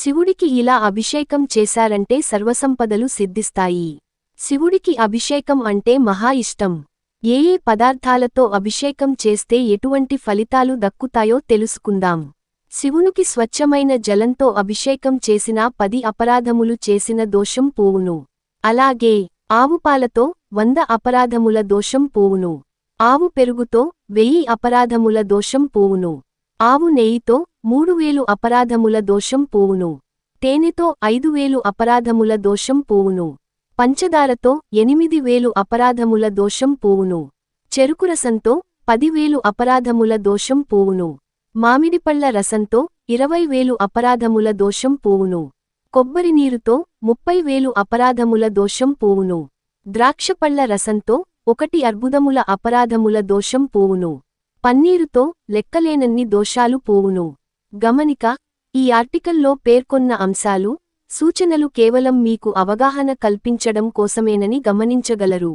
శివుడికి ఇలా అభిషేకం చేశారంటే సర్వసంపదలు సిద్ధిస్తాయి. శివుడికి అభిషేకం అంటే మహా ఇష్టం. ఏ ఏ పదార్థాలతో అభిషేకం చేస్తే ఎటువంటి ఫలితాలు దక్కుతాయో తెలుసుకుందాం. శివునికి స్వచ్ఛమైన జలంతో అభిషేకం చేసినా పది అపరాధములు చేసిన దోషం పోవును. అలాగే ఆవుపాలతో వంద అపరాధముల దోషం పోవును. ఆవు పెరుగుతో వెయ్యి అపరాధముల దోషం పోవును. ఆవు నెయ్యితో మూడువేలు అపరాధముల దోషం పోవును. తేనెతో ఐదువేలు అపరాధముల దోషం పోవును. పంచదారతో ఎనిమిది వేలు అపరాధముల దోషం పోవును. చెరుకురసంతో పదివేలు అపరాధముల దోషం పోవును. మామిడిపళ్ళ రసంతో ఇరవై వేలు అపరాధముల దోషం పోవును. కొబ్బరి నీరుతో ముప్పై వేలు అపరాధముల దోషం పోవును. ద్రాక్షపళ్ళ రసంతో ఒకటి అర్బుదముల అపరాధముల దోషం పోవును. పన్నీరుతో లెక్కలేనన్ని దోషాలు పోవును. గమనిక ఈ ఆర్టికల్లో పేర్కొన్న అంశాలు సూచనలు కేవలం మీకు అవగాహన కల్పించడం కోసమేనని గమనించగలరు.